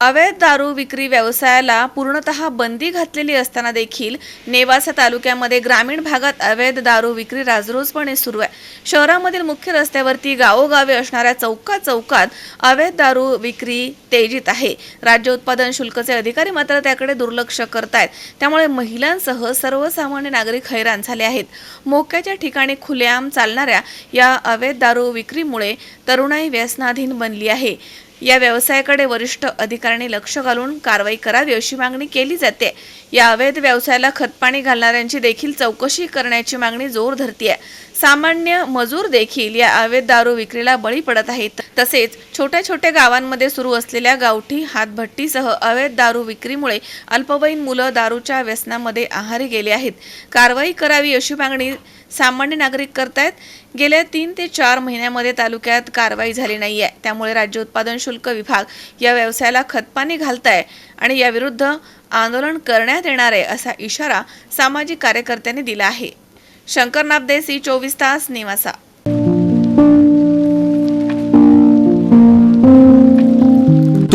अवैध दारू विक्री व्यवसायाला पूर्णतः बंदी घातलेली असताना देखील नेवासा तालुक्यामध्ये ग्रामीण भागात अवैध दारू विक्री राजरोजपणे सुरू आहे. शहरामधील मुख्य रस्त्यावरती गावोगावी असणाऱ्या चौकात चौकात अवैध दारू विक्री तेजीत आहे. राज्य उत्पादन शुल्कचे अधिकारी मात्र त्याकडे दुर्लक्ष करतायत. त्यामुळे महिलांसह सर्वसामान्य नागरिक हैराण झाले आहेत. मोक्याच्या ठिकाणी खुलेआम चालणाऱ्या या अवैध दारू विक्रीमुळे तरुणाई व्यसनाधीन बनली आहे. या व्यवसायाकडे वरिष्ठ अधिकाऱ्यांनी लक्ष घालून कारवाई करावी अशी मागणी केली जाते. या अवैध व्यवसायाला खतपाणी घालणाऱ्यांची देखील चौकशी करण्याची मागणी जोर धरतीये. सामान्य मजूर देखील या अवैध दारू विक्रीला बळी पडत आहेत. तसेच छोट्या छोट्या गावांमध्ये सुरू असलेल्या गावठी हातभट्टीसह अवैध दारू विक्रीमुळे अल्पवयीन मुलं दारूच्या व्यसनामध्ये आहारी गेले आहेत. कारवाई करावी अशी मागणी सामान्य नागरिक करतायत. गेल्या तीन ते चार महिन्यामध्ये तालुक्यात कारवाई झाली नाही आहे. त्यामुळे राज्य उत्पादन शुल्क विभाग या व्यवसायाला खतपाणी घालताय आणि याविरुद्ध आंदोलन करण्यात येणार आहे असा इशारा सामाजिक कार्यकर्त्यांनी दिला आहे. शंकर नाबदे सी चोवीस तास निवासा.